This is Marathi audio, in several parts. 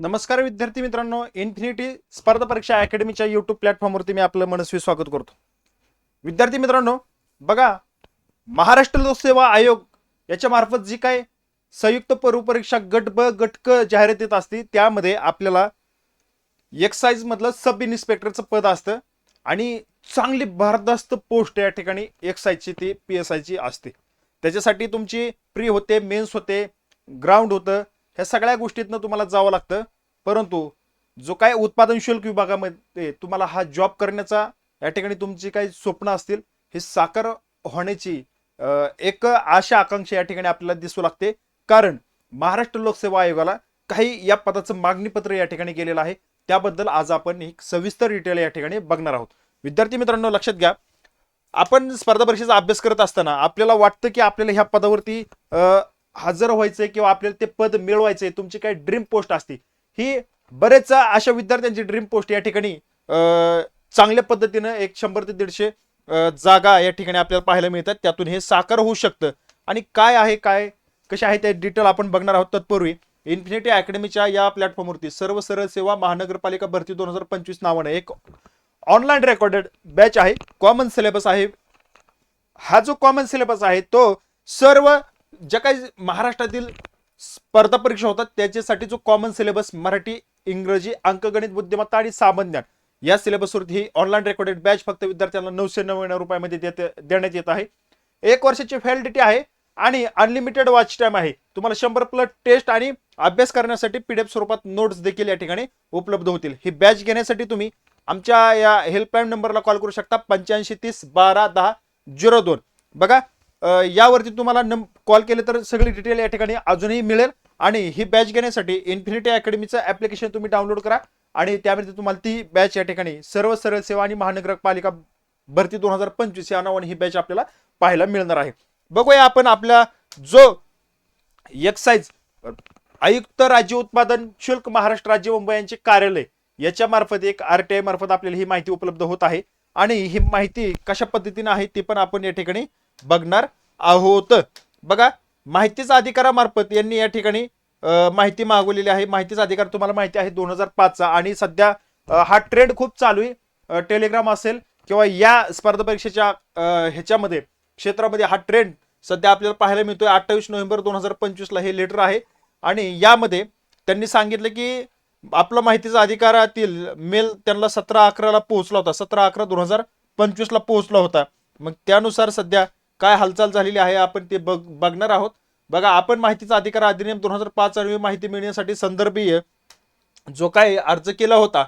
नमस्कार विद्यार्थी मित्रांनो इन्फिनिटी स्पर्धा परीक्षा अकॅडमीच्या युट्यूब प्लॅटफॉर्मवरती मी आपलं मनस्वी स्वागत करतो. विद्यार्थी मित्रांनो बघा महाराष्ट्र लोकसेवा आयोग याच्या मार्फत जी काय संयुक्त परीक्षा गट ब गट क जाहिरातीत असते त्यामध्ये आपल्याला एक्साईज मधलं सब इन्स्पेक्टरचं पद असतं आणि चांगली भारदस्त पोस्ट या ठिकाणी एक्साईजची ती पी एस आयची असते. त्याच्यासाठी तुमची प्री होते मेन्स होते ग्राउंड होतं ह्या सगळ्या गोष्टीतनं तुम्हाला जावं लागतं. परंतु जो काय उत्पादन शुल्क विभागामध्ये तुम्हाला हा जॉब करण्याचा या ठिकाणी तुमची काही स्वप्न असतील हे साकार होण्याची एक आशा आकांक्षा या ठिकाणी आपल्याला दिसू लागते. कारण महाराष्ट्र लोकसेवा आयोगाला काही या पदाचं मागणीपत्र या ठिकाणी गेलेलं आहे. त्याबद्दल आज आपण एक सविस्तर डिटेल या ठिकाणी बघणार आहोत. विद्यार्थी मित्रांनो लक्षात घ्या. आपण स्पर्धा परीक्षेचा अभ्यास करत असताना आपल्याला वाटतं की आपल्याला ह्या पदावरती हजर व्हायचंय किंवा आपल्याला ते पद मिळवायचंय तुमची काही ड्रीम पोस्ट असते ही बरेच अशा विद्यार्थ्यांची ड्रीम पोस्ट या ठिकाणी चांगल्या पद्धतीनं एक शंभर ते दीडशे जागा या ठिकाणी आपल्याला पाहायला मिळतात. त्यातून हे साकार होऊ शकतं. आणि काय आहे काय कसे आहे ते डिटेल आपण बघणार आहोत तत्पूर्वी इन्फिनिटी अकॅडमीच्या या प्लॅटफॉर्मवरती सर्व सरळ सेवा महानगरपालिका भरती दोन हजार पंचवीस नावानं एक ऑनलाईन रेकॉर्डेड बॅच आहे. कॉमन सिलेबस आहे. हा जो कॉमन सिलेबस आहे तो सर्व ज्या काही महाराष्ट्रातील स्पर्धा परीक्षा होतात त्याच्यासाठी जो कॉमन सिलेबस मराठी इंग्रजी अंकगणित बुद्धिमत्ता आणि सामान्य या सिलेबसवरती ही ऑनलाईन रेकॉर्डेड बॅच फक्त विद्यार्थ्यांना नऊशे नव्याण्णव रुपयामध्ये देत देण्यात येत आहे. एक वर्षाची व्हॅलिडिटी आहे आणि अनलिमिटेड वॉच टाइम आहे. तुम्हाला शंभर प्लस टेस्ट आणि अभ्यास करण्यासाठी पीडीएफ स्वरूपात नोट्स देखील या ठिकाणी उपलब्ध होतील. ही बॅच घेण्यासाठी तुम्ही आमच्या या हेल्पलाईन नंबरला कॉल करू शकता पंच्याऐंशी तीस बारा दहा झिरो दोन. बघा यावरती तुम्हाला नम कॉल केले तर सगळी डिटेल या ठिकाणी अजूनही मिळेल. आणि ही बॅच घेण्यासाठी इन्फिनिटी अकॅडमीचं ऍप्लिकेशन तुम्ही डाउनलोड करा. आणि त्यामध्ये तुम्हाला ती बॅच या ठिकाणी सर्व सरळ सेवा आणि महानगरपालिका भरती दोन हजार पंचवीस या नावाने ही बॅच आपल्याला पाहायला मिळणार आहे. बघूया आपण आपला जो एक्साईज आयुक्त राज्य उत्पादन शुल्क महाराष्ट्र राज्य मुंबई यांचे कार्यालय याच्या मार्फत एक आर टी आय मार्फत आपल्याला ही माहिती उपलब्ध होत आहे. आणि ही माहिती कशा पद्धतीने आहे ती पण आपण या ठिकाणी बघणार आहोत. बघा माहितीचा अधिकारामार्फत यांनी या ठिकाणी माहिती मागवलेली आहे. माहितीचा अधिकार तुम्हाला माहिती आहे दोन हजार पाचचा. आणि सध्या हा ट्रेंड खूप चालू आहे. टेलिग्राम असेल किंवा या स्पर्धा परीक्षेच्या ह्याच्यामध्ये क्षेत्रामध्ये हा ट्रेंड सध्या आपल्याला पाहायला मिळतोय. अठ्ठावीस नोव्हेंबर दोन हजार पंचवीसला हे लेटर आहे. आणि यामध्ये त्यांनी सांगितलं की आपला माहितीचा अधिकारातील मेल त्यांना सतरा अकराला पोहोचला होता. सतरा अकरा दोन हजार पंचवीसला पोहोचला होता. मग त्यानुसार सध्या काय हालचाल झालेली आहे आपण ते बघ बघणार आहोत. बघा आपण माहितीचा अधिकार अधिनियम दोन हजार पाच आणि माहिती मिळण्यासाठी संदर्भीय जो काय अर्ज केला होता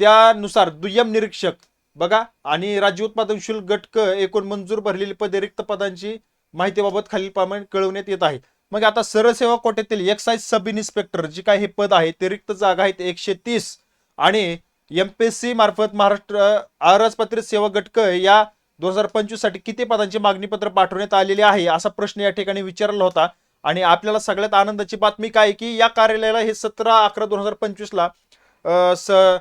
त्यानुसार दुय्यम निरीक्षक बघा आणि राज्य उत्पादन शुल्क गटक एकूण मंजूर भरलेली पदे रिक्त पदांची माहितीबाबत खालीलप्रमाणे कळवण्यात येत आहे मग आता सरळ सेवा कोट्यातील एक्साईज सब इन्स्पेक्टर जी काय हे पद आहे ते रिक्त जागा आहेत एकशे तीस. आणि एमपीएससी मार्फत महाराष्ट्र अराजपत्रित सेवा गटक या दोन हजार पंचवीससाठी किती पदांची मागणी पत्र पाठवण्यात आलेली आहे असा प्रश्न या ठिकाणी विचारला होता. आणि आपल्याला सगळ्यात आनंदाची बातमी काय की या कार्यालयाला हे सतरा अकरा दोन हजार पंचवीसला स-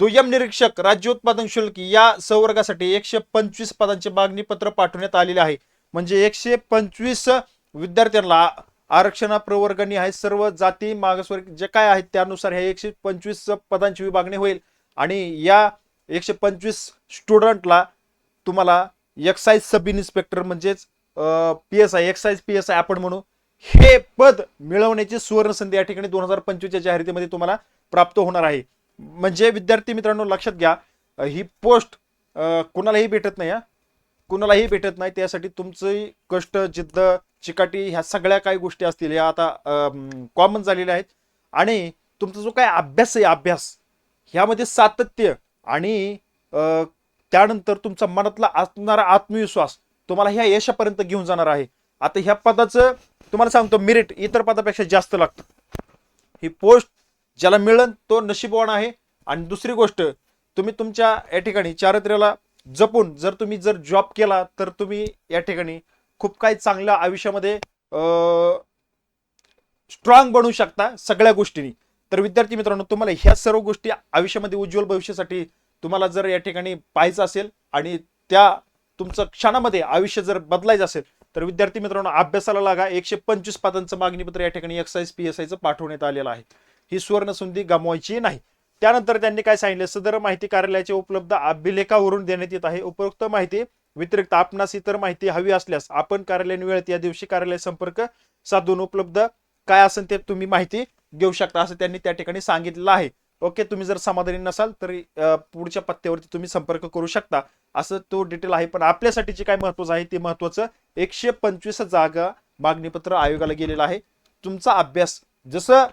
दुय्यम निरीक्षक राज्य उत्पादन शुल्क या संवर्गासाठी एकशे पंचवीस पदांची मागणी पत्र पाठवण्यात आलेले आहे. म्हणजे एकशे पंचवीस विद्यार्थ्यांना आरक्षणा प्रवर्गणी आहे सर्व जाती मागासवर्ग जे काय आहेत त्यानुसार हे एकशे पंचवीस पदांची विभागणी होईल. आणि या एकशे पंचवीस स्टुडंटला तुम्हाला एक्साईज सब इन्स्पेक्टर म्हणजेच P S I excise P S I आपण म्हणू हे पद मिळवण्याची सुवर्ण संधी या ठिकाणी दोन हजार पंचवीसच्या जाहिरातीमध्ये तुम्हाला प्राप्त होणार आहे. म्हणजे विद्यार्थी मित्रांनो लक्षात घ्या ही पोस्ट कुणालाही भेटत नाही हा. कुणालाही भेटत नाही त्यासाठी तुमचे कष्ट जिद्द चिकाटी ह्या सगळ्या काही गोष्टी असतील या आता कॉमन झालेल्या आहेत. आणि तुमचा जो काय अभ्यास आहे अभ्यास ह्यामध्ये सातत्य आणि त्यानंतर तुमचा मनातला असणारा आत्मविश्वास तुम्हाला ह्या यशापर्यंत घेऊन जाणार आहे. आता ह्या पदाचं तुम्हाला सांगतो मेरिट इतर पदापेक्षा जास्त लागतं. ही पोस्ट ज्याला मिळन तो नशीबवान आहे. आणि दुसरी गोष्ट तुम्ही तुमच्या या ठिकाणी चारित्र्याला जपून जर तुम्ही जर जॉब केला तर तुम्ही या ठिकाणी खूप काही चांगल्या आयुष्यामध्ये स्ट्रॉंग बनवू शकता सगळ्या गोष्टींनी. तर विद्यार्थी मित्रांनो तुम्हाला ह्या सर्व गोष्टी आयुष्यामध्ये उज्ज्वल भविष्यासाठी तुम्हाला जर या ठिकाणी पाहायचं असेल आणि त्या तुमचं क्षणामध्ये आयुष्य जर बदलायचं असेल तर विद्यार्थी मित्रांनो अभ्यासाला लागा. एकशे पंचवीस पदांचं मागणीपत्र या ठिकाणी एक्साईज पी एस आयचं पाठवण्यात आलेलं आहे. ही सुवर्ण संधी गमवायची नाही. त्यानंतर त्यांनी काय सांगितलं? सदर माहिती कार्यालयाची उपलब्ध अभिलेखावरून देण्यात येत आहे. उपरोक्त माहिती व्यतिरिक्त आपणास इतर माहिती हवी असल्यास आपण कार्यालयीन वेळेत या दिवशी कार्यालय संपर्क साधून उपलब्ध. काय असेल ते तुम्ही माहिती घेऊ शकता असं त्यांनी त्या ठिकाणी सांगितलं आहे. ओके तुम्ही जर समाधानी नसाल तरी पुढच्या पत्त्यावरती तुम्ही संपर्क करू शकता. असं तो डिटेल आहे पण आपल्यासाठी जे काय महत्वाचं आहे ते महत्वाचं एकशे पंचवीस जागा मागणीपत्र आयोगाला गेलेलं आहे. तुमचा अभ्यास जसं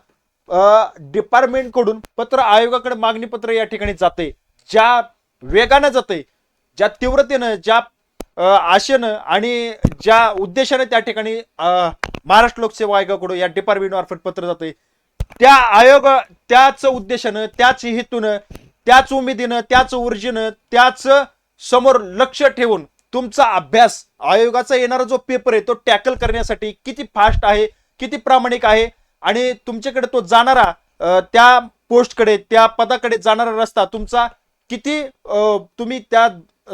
डिपार्टमेंटकडून पत्र आयोगाकडे मागणीपत्र या ठिकाणी जाते ज्या वेगानं जाते ज्या तीव्रतेनं ज्या आशेनं आणि ज्या उद्देशाने त्या ठिकाणी महाराष्ट्र लोकसेवा आयोगाकडून या डिपार्टमेंट मार्फत पत्र जाते त्या आयोग त्याच उद्देशानं त्याच हेतूनं त्याच उमेदीनं त्याच ऊर्जेनं त्याच समोर लक्ष ठेवून तुमचा अभ्यास आयोगाचा येणारा जो पेपर आहे तो टॅकल करण्यासाठी किती फास्ट आहे किती प्रामाणिक आहे आणि तुमच्याकडे तो जाणारा त्या पोस्टकडे त्या पदाकडे जाणारा रस्ता तुमचा किती तुम्ही त्या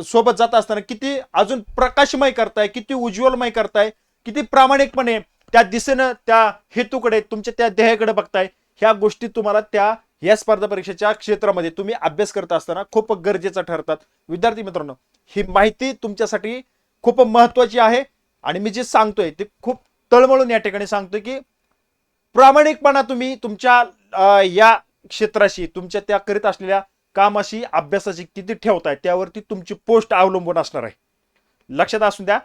सोबत जात असताना किती अजून प्रकाशमय करताय किती उज्ज्वलमय करताय किती प्रामाणिकपणे त्या दिशेनं त्या हेतूकडे तुमच्या त्या ध्येयाकडे बघताय ह्या गोष्टी तुम्हाला त्या या स्पर्धा परीक्षेच्या क्षेत्रामध्ये तुम्ही अभ्यास करत असताना खूप गरजेचं ठरतात. विद्यार्थी मित्रांनो ही माहिती तुमच्यासाठी खूप महत्वाची आहे आणि मी जे सांगतोय ते खूप तळमळून या ठिकाणी सांगतोय की प्रामाणिकपणा तुम्ही तुमच्या या क्षेत्राशी तुमच्या त्या करीत असलेल्या कामाशी अभ्यासाशी किती ठेवताय त्यावरती तुमची पोस्ट अवलंबून असणार आहे. लक्षात असून द्या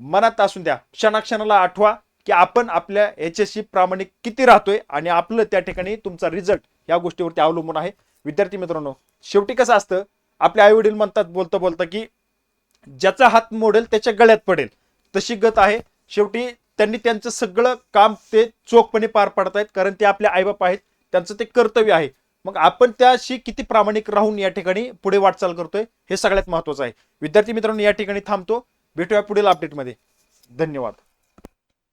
मनात असून द्या क्षणाक्षणाला आठवा की आपण आपल्या याच्याशी प्रामाणिक किती राहतोय आणि आपलं त्या ठिकाणी तुमचा रिझल्ट या गोष्टीवरती अवलंबून आहे. विद्यार्थी मित्रांनो शेवटी कसं असतं आपले आई वडील म्हणतात बोलता बोलता की ज्याचा हात मोडेल त्याच्या गळ्यात पडेल. तशी गत आहे. शेवटी त्यांनी त्यांचं सगळं काम ते चोखपणे पार पाडतायत कारण ते आपले आईबाप आहेत त्यांचं ते कर्तव्य आहे. मग आपण त्याशी किती प्रामाणिक राहून या ठिकाणी पुढे वाटचाल करतोय हे सगळ्यात महत्वाचं आहे. विद्यार्थी मित्रांनो या ठिकाणी थांबतो. भेटूया पुढील अपडेटमध्ये धन्यवाद.